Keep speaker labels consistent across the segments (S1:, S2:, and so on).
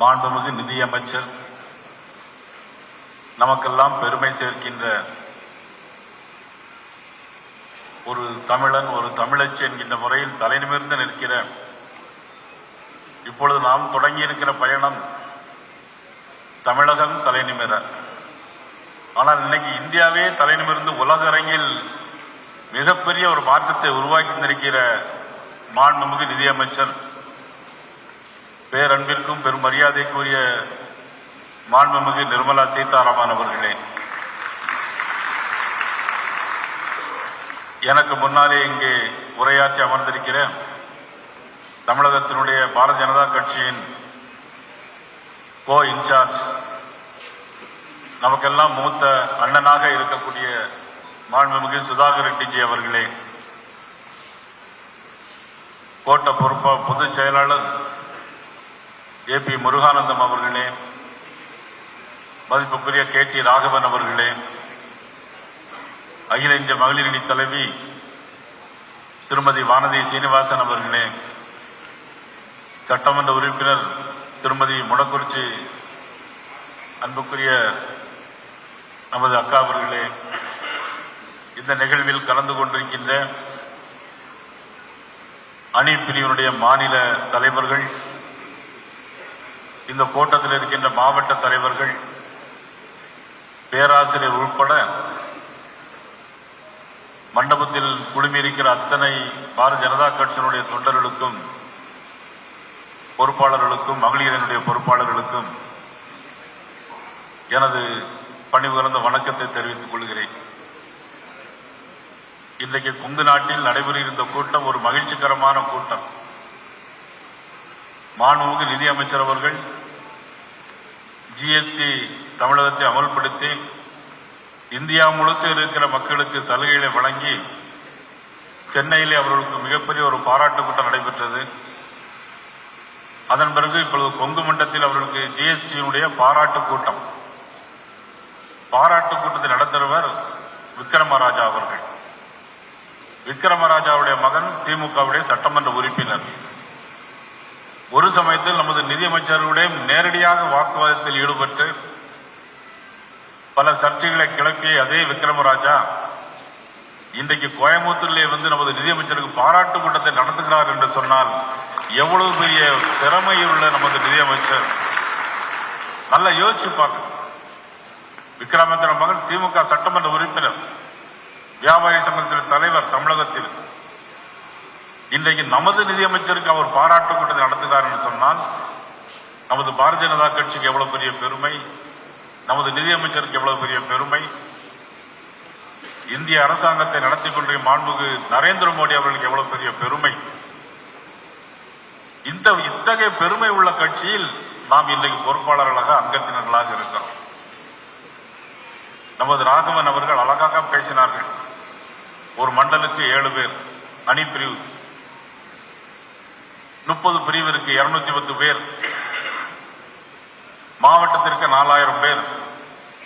S1: மாண்புமிகு நிதியமைச்சர் நமக்கெல்லாம் பெருமை சேர்க்கின்ற ஒரு தமிழன் ஒரு தமிழச்சி என்கின்ற முறையில் தலைநிமிர்ந்து நிற்கிற இப்பொழுது நாம் தொடங்கி இருக்கிற பயணம் தமிழகம் தலைநிமிர. ஆனால் இன்னைக்கு இந்தியாவே தலைநிமிர்ந்து உலக அரங்கில் மிகப்பெரிய ஒரு மாற்றத்தை உருவாக்கி நிற்கிற மாண்புமிகு நிதியமைச்சர் பேரன்பிற்கும் பெரும் மரியாதைக்குரிய மாண்புமிகு நிர்மலா சீதாராமன் அவர்களே. எனக்கு முன்னாலே இங்கே உரையாற்றி அமர்ந்திருக்கிற தமிழகத்தினுடைய பாரதிய ஜனதா கட்சியின் கோ இன்சார்ஜ் நமக்கெல்லாம் மூத்த அண்ணனாக இருக்கக்கூடிய மாண்புமிகு சுதாகர் ரெட்டிஜி அவர்களே. கோட்ட பொறுப்பா பொதுச் செயலாளர் ஏ பி முருகானந்தம் அவர்களே மதிப்புக்குரிய கே டி ராகவன் அவர்களே அகில இந்திய மகளிரணி தலைவி திருமதி வானதி சீனிவாசன் அவர்களே சட்டமன்ற உறுப்பினர் திருமதி முடக்குறிச்சி அன்புக்குரிய நமது அக்கா அவர்களே இந்த நிகழ்வில் கலந்து கொண்டிருக்கின்ற அணி பிரிவினுடைய மாநில தலைவர்கள் இந்த கூட்டத்தில் இருக்கின்ற மாவட்ட தலைவர்கள் பேராசிரியர் உட்பட மண்டபத்தில் குழுமியிருக்கிற அத்தனை பாரதிய ஜனதா கட்சியினுடைய தொண்டர்களுக்கும் பொறுப்பாளர்களுக்கும் மகளிரனுடைய பொறுப்பாளர்களுக்கும் எனது பணிபுகழ்ந்த வணக்கத்தை தெரிவித்துக் கொள்கிறேன். இன்றைக்கு குங்கு நாட்டில் நடைபெறுகிற கூட்டம் ஒரு மகிழ்ச்சிகரமான கூட்டம். மாண்புமிகு நிதியமைச்சர் அவர்கள் ஜிஎஸ்டி தமிழகத்தை அமல்படுத்தி இந்தியா முழுக்க இருக்கிற மக்களுக்கு சலுகைகளை வழங்கி சென்னையிலே அவர்களுக்கு மிகப்பெரிய ஒரு பாராட்டு கூட்டம் நடைபெற்றது. அதன் பிறகு இப்பொழுது கொங்கு மண்டலத்தில் அவர்களுக்கு ஜிஎஸ்டியினுடைய பாராட்டு கூட்டம். பாராட்டு கூட்டத்தை நடத்துகிறவர் விக்ரமராஜா அவர்கள். விக்ரமராஜாவுடைய மகன் திமுகவுடைய சட்டமன்ற உறுப்பினர். ஒரு சமயத்தில் நமது நிதியமைச்சர்களுடைய நேரடியாக வாக்குவாதத்தில் ஈடுபட்டு பல சர்ச்சைகளை கிளப்பிய அதே விக்ரமராஜா இன்றைக்கு கோயம்புத்தூரிலே வந்து நமது நிதியமைச்சருக்கு பாராட்டு கூட்டத்தை நடத்துகிறார் என்று சொன்னால் எவ்வளவு பெரிய திறமையுள்ள நமது நிதியமைச்சர்? நல்லா யோசிச்சு பார்க்க விக்ரமேந்திர மகன் திமுக சட்டமன்ற உறுப்பினர் வியாபாரி சங்கத்தின் தலைவர் தமிழகத்தில். இன்றைக்கு நமது நிதியமைச்சருக்கு அவர் பாராட்டு கூட்டத்தை நடத்துகிறார் என்று சொன்னால் நமது பாரதிய ஜனதா கட்சிக்கு எவ்வளவு பெரிய பெருமை நமது நிதியமைச்சருக்கு எவ்வளவு பெரிய பெருமை இந்திய அரசாங்கத்தை நடத்தி கொண்ட மாண்புக்கு நரேந்திர மோடி அவர்களுக்கு எவ்வளவு பெரிய பெருமை. இந்த இத்தகைய பெருமை உள்ள கட்சியில் நாம் இன்றைக்கு பொறுப்பாளர்களாக அங்கத்தினர்களாக இருக்கிறோம். நமது ராகவன் அவர்கள் அழகாக பேசினார்கள். ஒரு மண்டலுக்கு ஏழு பேர் அணி பிரிவு முப்பது பிரிவிற்கு இருநூத்தி பத்து பேர். மாவட்டத்திற்கு நாலாயிரம் பேர்.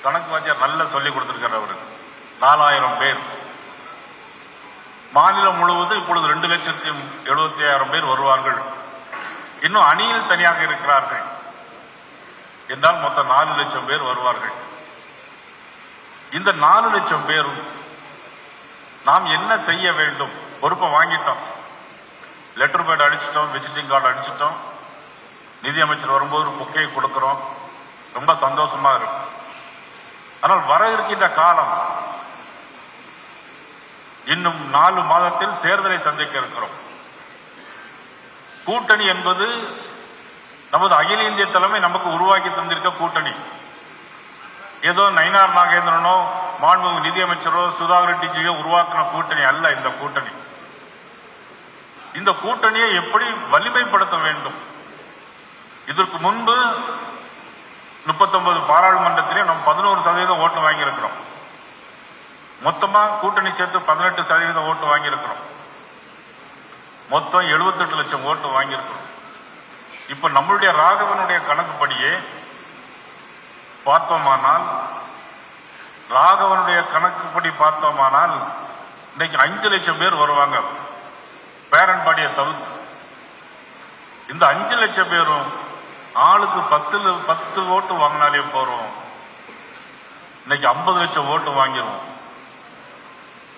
S1: கணக்கு வாத்தியார் நல்ல சொல்லிக் கொடுத்திருக்கிறார் அவருக்கு நாலாயிரம் பேர். மாநிலம் முழுவதும் இப்பொழுது ரெண்டு லட்சத்தி எழுபத்தி ஆயிரம் பேர் வருவார்கள். இன்னும் அணியில் தனியாக இருக்கிறார்கள். என்றால் மொத்தம் நாலு லட்சம் பேர் வருவார்கள். இந்த நாலு லட்சம் பேரும் நாம் என்ன செய்ய வேண்டும்? பொறுப்பை வாங்கிட்டோம். லெட்டர் பேட் அடிச்சிட்டோம் விசிட்டிங் கார்டு அடிச்சிட்டோம். நிதியமைச்சர் வரும்போது புக்கையை கொடுக்குறோம். ரொம்ப சந்தோஷமா இருக்கும். ஆனால் வர இருக்கின்ற காலம் இன்னும் நாலு மாதத்தில் தேர்தலை சந்திக்க இருக்கிறோம். கூட்டணி என்பது நமது அகில இந்திய தலைமை நமக்கு உருவாக்கி தந்திருக்க கூட்டணி. ஏதோ நயினார் நாகேந்திரனோ மாண்புமிகு நிதியமைச்சரோ சுதாகர் ரெட்டிஜியோ உருவாக்கின கூட்டணி அல்ல இந்த கூட்டணி. இந்த கூட்டணியை எப்படி வலிமைப்படுத்த வேண்டும்? இதற்கு முன்பு முப்பத்தொன்பது பாராளுமன்றத்திலே நம்ம பதினோரு சதவீதம் ஓட்டு வாங்கியிருக்கிறோம். மொத்தமா கூட்டணி சேர்த்து பதினெட்டு சதவீதம் ஓட்டு வாங்கியிருக்கிறோம். மொத்தம் 78 லட்சம் ஓட்டு வாங்கியிருக்கிறோம். இப்ப நம்மளுடைய ராகவனுடைய கணக்குப்படியே பார்த்தோமானால் ராகவனுடைய கணக்குப்படி பார்த்தோமானால் இன்னைக்கு அஞ்சு லட்சம் பேர் வருவாங்க. பேரன் பாடியை தவிர்த்து. இந்த அஞ்சு லட்சம் பேரும் ஆளுக்கு பத்து பத்து ஓட்டு வாங்கினாலே போறோம். இன்னைக்கு ஐம்பது லட்சம் ஓட்டு வாங்கிடுவோம்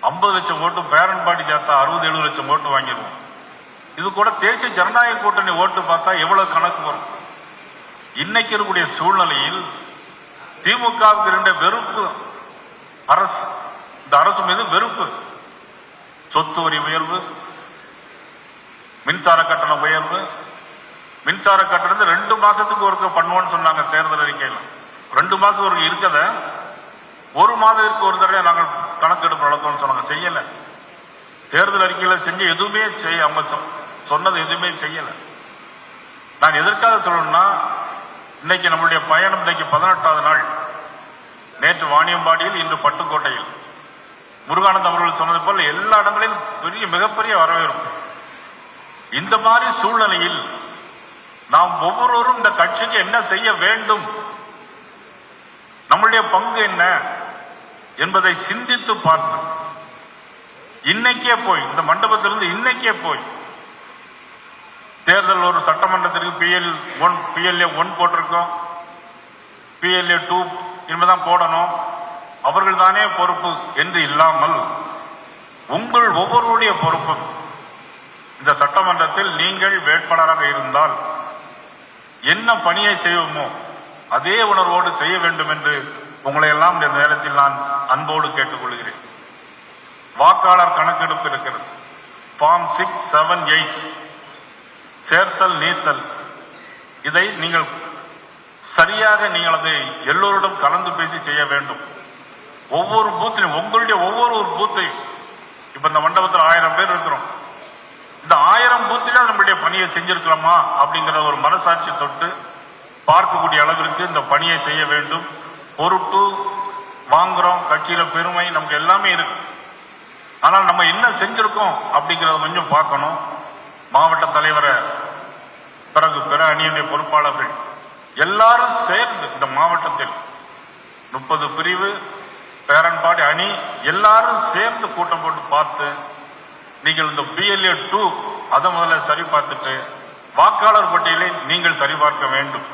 S1: ஐம்பது லட்சம் ஓட்டு பேரன் பாடி சேர்த்தா அறுபது எழுபது லட்சம் ஓட்டு வாங்கிடுவோம் இது கூட தேசிய ஜனநாயக கூட்டணி ஓட்டு பார்த்தா எவ்வளவு கணக்கு வரும்? இன்னைக்கு இருக்கக்கூடிய சூழ்நிலையில் திமுகவுக்கு இருந்த வெறுப்பு அரசு இந்த அரசு மீது வெறுப்பு. சொத்து வரி உயர்வு மின்சார கட்டண உயர்வு. மின்சார கட்டணத்தை ரெண்டு மாசத்துக்கு ஒருக்க பண்ணுவோம்னு சொன்னாங்க தேர்தல் அறிக்கையில். ரெண்டு மாசம் ஒரு இருக்கத ஒரு மாதத்திற்கு ஒரு தடவை நாங்கள் கணக்கெடுப்பு நடத்தோம்னு சொன்னாங்க. செய்யல. தேர்தல் அறிக்கையில் செஞ்சு எதுவுமே செய்ய அவங்க சொ- சொன்னது எதுவுமே செய்யல. நான் எதற்காக சொல்லணும்னா இன்னைக்கு நம்மளுடைய பயணம் இன்னைக்கு பதினெட்டாவது நாள். நேற்று வாணியம்பாடியில் இன்று பட்டுக்கோட்டையில். முருகானந்த் அவர்கள் சொன்னது போல எல்லா இடங்களிலும் பெரிய மிகப்பெரிய வரவேற்பு. இந்த மாதிரி சூழ்நிலையில் நாம் ஒவ்வொருவரும் இந்த கட்சிக்கு என்ன செய்ய வேண்டும்? நம்முடைய பங்கு என்ன என்பதை சிந்தித்து பார்த்தோம் இன்னைக்கே போய் இந்த மண்டபத்திலிருந்து இன்னைக்கே போய் தேர்தல் ஒரு சட்டமன்றத்திற்கு பிஎல் ஒன் பிஎல்ஏ ஒன் போட்டிருக்கோம். பிஎல்ஏ டூ என்பதான் போடணும். அவர்கள் தானே பொறுப்பு என்று இல்லாமல் உங்கள் ஒவ்வொருடைய பொறுப்பு இந்த சட்டமன்றத்தில் நீங்கள் வேட்பாளராக இருந்தால் என்ன பணியை செய்வோமோ அதே உணர்வோடு செய்ய வேண்டும் என்று உங்களை எல்லாம் இந்த நேரத்தில் நான் அன்போடு கேட்டுக்கொள்கிறேன். வாக்காளர் கணக்கெடுப்பு இருக்கிறது. ஃபார்ம் சிக்ஸ் செவன் எயிட் சேர்த்தல் நீத்தல். இதை நீங்கள் சரியாக நீங்கள் அதை எல்லோரிடம் கலந்து பேசி செய்ய வேண்டும். ஒவ்வொரு பூத்திலும் உங்களுடைய ஒவ்வொரு ஒரு பூத்தையும் இப்ப இந்த மண்டபத்தில் ஆயிரம் பேர் இருக்கிறோம். ஆயிரம் நம்முடைய பணியை செஞ்சிருக்கிறோமா அப்படிங்கிற ஒரு மனசாட்சி தொட்டு பார்க்கக்கூடிய அளவிற்கு இந்த பணியை செய்ய வேண்டும். பொருட்டு வாங்குறோம் கட்சியில பெருமை நமக்கு எல்லாமே இருக்கு. ஆனால் நம்ம என்ன செஞ்சிருக்கோம் அப்படிங்கறத கொஞ்சம் பார்க்கணும். மாவட்ட தலைவரை பிறகு பிற அணியுடைய பொறுப்பாளர்கள் எல்லாரும் சேர்ந்து இந்த மாவட்டத்தில் முப்பது பிரிவு பேரன்பாடு அணி எல்லாரும் சேர்ந்து கூட்டம் போட்டு பார்த்து நீங்கள் இந்த பிஎல்ஏ டூ அதை முதல்ல சரி பார்த்துட்டு வாக்காளர் பட்டியலை நீங்கள் சரிபார்க்க வேண்டும்.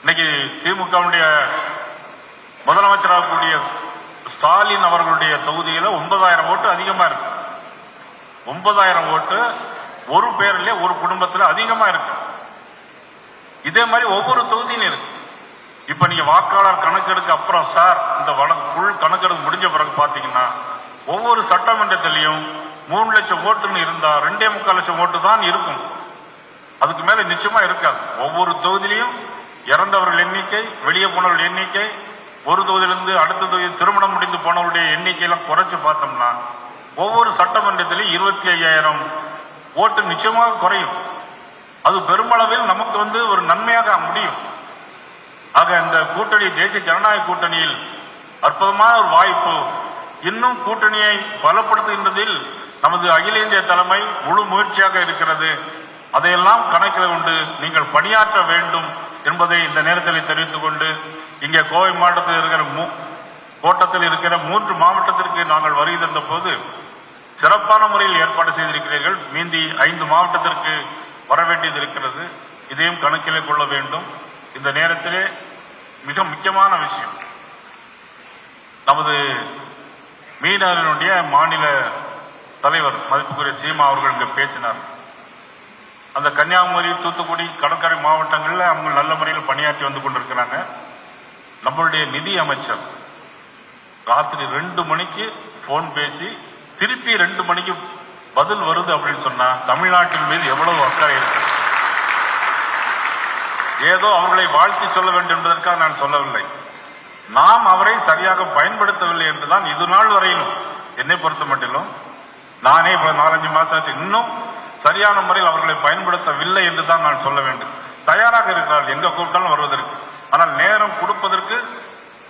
S1: இன்னைக்கு திமுகவுடைய முதலமைச்சராகக்கூடிய ஸ்டாலின் அவர்களுடைய தொகுதியில ஒன்பதாயிரம் ஓட்டு அதிகமா இருக்கு. ஒன்பதாயிரம் ஓட்டு ஒரு பேர்ல ஒரு குடும்பத்தில் அதிகமா இருக்கு. இதே மாதிரி ஒவ்வொரு தொகுதியிலும் இருக்கு. இப்ப நீங்க வாக்காளர் கணக்கெடுக்க அப்புறம் சார் இந்த வழக்கு ஃபுல் கணக்கெடுப்பு முடிஞ்ச பிறகு பாத்தீங்கன்னா ஒவ்வொரு சட்டமன்றத்திலையும் மூணு லட்சம் ஓட்டுன்னு இருந்தா ரெண்டே முக்கால் லட்சம் ஓட்டு தான் இருக்கும். அதுக்கு மேல நிச்சயமா இருக்காது. ஒவ்வொரு தொகுதியிலையும் இறந்தவர்கள் எண்ணிக்கை வெளியே போனவர்கள் எண்ணிக்கை ஒரு தொகுதியிலிருந்து அடுத்த தொகுதி திருமணம் முடிந்து போனவருடைய எண்ணிக்கையெல்லாம் குறைச்சு பார்த்தோம்னா ஒவ்வொரு சட்டமன்றத்திலும் இருபத்தி ஐயாயிரம் ஓட்டு நிச்சயமாக குறையும். அது பெருமளவில் நமக்கு வந்து ஒரு நன்மையாக முடியும். ஆக இந்த கூட்டணி தேசிய ஜனநாயக கூட்டணியில் அற்புதமான ஒரு வாய்ப்பு இன்னும் கூட்டணியை பலப்படுத்துகின்றதில் நமது அகில இந்திய தலைமை முழு முயற்சியாக இருக்கிறது. அதையெல்லாம் கணக்கில் கொண்டு நீங்கள் பணியாற்ற வேண்டும் என்பதை இந்த நேரத்தில் தெரிவித்துக் கொண்டு இங்கே கோவை மாவட்டத்தில் இருக்கிற மூ- கோட்டத்தில் இருக்கிற மூன்று மாவட்டத்திற்கு நாங்கள் வருகை தந்த போது சிறப்பான முறையில் ஏற்பாடு செய்திருக்கிறீர்கள். மீந்தி ஐந்து மாவட்டத்திற்கு வர வேண்டியது இருக்கிறது. இதையும் கணக்கிலே கொள்ள வேண்டும். இந்த நேரத்திலே மிக முக்கியமான விஷயம். நமது மீனவர்களுடைய மாநில தலைவர் மதிப்புக்குரிய சீமா அவர்கள் இங்கே பேசினார். அந்த கன்னியாகுமரி தூத்துக்குடி கடற்கரை மாவட்டங்களில் அவங்க நல்ல முறையில் பணியாற்றி வந்து கொண்டிருக்கிறாங்க. நம்மளுடைய நிதி அமைச்சர் ராத்திரி ரெண்டு மணிக்கு போன் பேசி திருப்பி ரெண்டு மணிக்கு பதில் வருது அப்படின்னு சொன்னா தமிழ்நாட்டின் மீது எவ்வளவு அக்கறை இருக்கு? ஏதோ அவர்களை வாழ்த்தி சொல்ல வேண்டும் என்பதற்காக நான் சொல்லவில்லை. நாம் அவரை சரியாக பயன்படுத்தவில்லை என்றுதான் இது நாள் வரையிலும் என்னை பொறுத்த மட்டிலும். நானே இப்ப நாலஞ்சு மாசம் ஆச்சு. இன்னும் சரியான முறையில் அவர்களை பயன்படுத்தவில்லை என்று தான் நான் சொல்ல வேண்டும். தயாராக இருக்கிறார்கள் எங்க கூப்பிட்டாலும் வருவதற்கு. ஆனால் நேரம் கொடுப்பதற்கு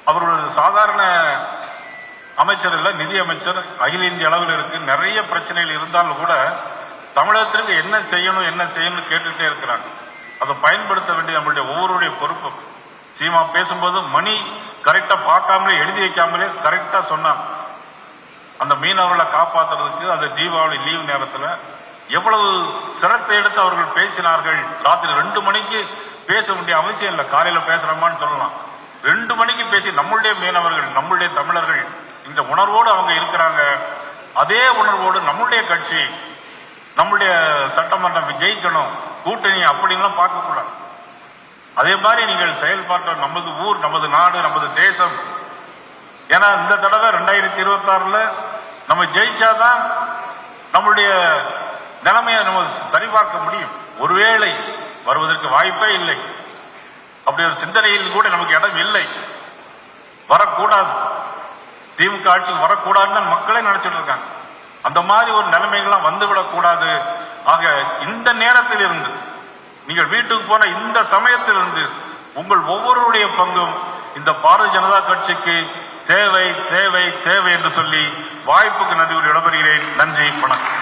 S1: அவர்கள் சாதாரண அமைச்சர் இல்லை நிதி அமைச்சர் அகில இந்திய அளவில் இருக்கு. நிறைய பிரச்சனைகள் இருந்தாலும் கூட தமிழகத்திற்கு என்ன செய்யணும் என்ன செய்யணும்னு கேட்டுட்டே இருக்கிறாங்க. அதை பயன்படுத்த வேண்டிய நம்மளுடைய ஒவ்வொருடைய பொறுப்பு சீமா பேசும்போது மணி கரெக்டா பார்க்காமலே எழுதி வைக்காமலே கரெக்டா சொன்னாங்க அந்த மீனவர்களை காப்பாத்துறதுக்கு அந்த தீபாவளி லீவு நேரத்தில் எவ்வளவு சிரத்தை எடுத்து அவர்கள் பேசினார்கள். ராத்திரி ரெண்டு மணிக்கு பேச வேண்டிய அவசியம் இல்லை. காலையில பேசுறோமான்னு சொல்லலாம். ரெண்டு மணிக்கு பேசி நம்மளுடைய மீனவர்கள் நம்மளுடைய தமிழர்கள் இந்த உணர்வோடு அவங்க இருக்கிறாங்க. அதே உணர்வோடு நம்மளுடைய கட்சி நம்மளுடைய சட்டமன்றம் ஜெயிக்கணும் கூட்டணி அப்படின்லாம் பார்க்கக்கூடாது. அதே மாதிரி நீங்கள் செயல்பாட்டு நமது ஊர் நமது நாடு நமது தேசம். ஏன்னா இந்த தடவை ரெண்டாயிரத்தி இருபத்தி ஆறுல நம்ம ஜெயிச்சாதான் நம்மளுடைய நிலைமையை நம்ம சரிபார்க்க முடியும். ஒருவேளை வருவதற்கு வாய்ப்பே இல்லை. அப்படி ஒரு சிந்தனையில் கூட நமக்கு இடம் இல்லை. வரக்கூடாது. திமுக ஆட்சிக்கு வரக்கூடாதுன்னு மக்களே நினைச்சிட்டு இருக்காங்க. அந்த மாதிரி ஒரு நிலைமைகள்லாம் வந்துவிடக்கூடாது. ஆக இந்த நேரத்தில் இருந்து நீங்கள் வீட்டுக்கு போன இந்த சமயத்தில் இருந்து உங்கள் ஒவ்வொருடைய பங்கும் இந்த பாரதிய ஜனதா கட்சிக்கு தேவை தேவை தேவை என்று சொல்லி வாய்ப்புக்கு நன்றி கூறி விடைபெறுகிறேன். நன்றி வணக்கம்.